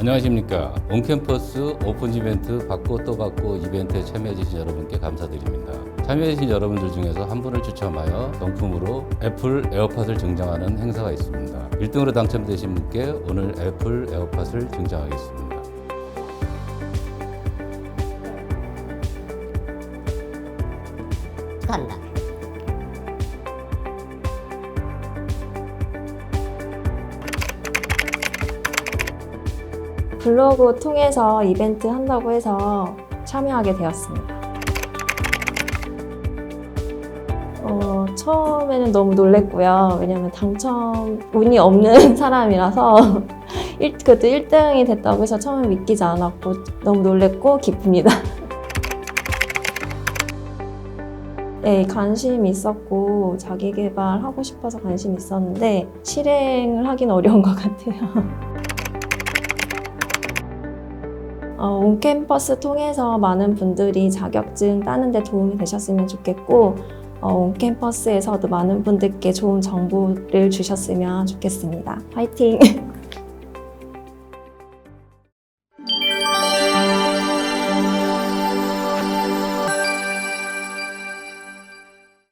안녕하십니까. 온캠퍼스 오픈 이벤트 받고 또 받고 이벤트에 참여해주신 여러분께 감사드립니다. 참여해주신 여러분들 중에서 한 분을 추첨하여 경품으로 애플 에어팟을 증정하는 행사가 있습니다. 1등으로 당첨되신 분께 오늘 애플 에어팟을 증정하겠습니다. 축하합니다. 블로그 통해서 이벤트 한다고 해서 참여하게 되었습니다. 어, 처음에는 너무 놀랬고요. 왜냐면 당첨 운이 없는 사람이라서 일, 그것도 1등이 됐다고 해서 처음에 믿기지 않았고 너무 놀랬고 기쁩니다. 네, 관심 있었고 자기 개발하고 싶어서 관심 있었는데 실행을 하긴 어려운 것 같아요. 어, 온 캠퍼스 통해서 많은 분들이 자격증 따는 데 도움이 되셨으면 좋겠고 어, 온 캠퍼스에서도 많은 분들께 좋은 정보를 주셨으면 좋겠습니다. 화이팅!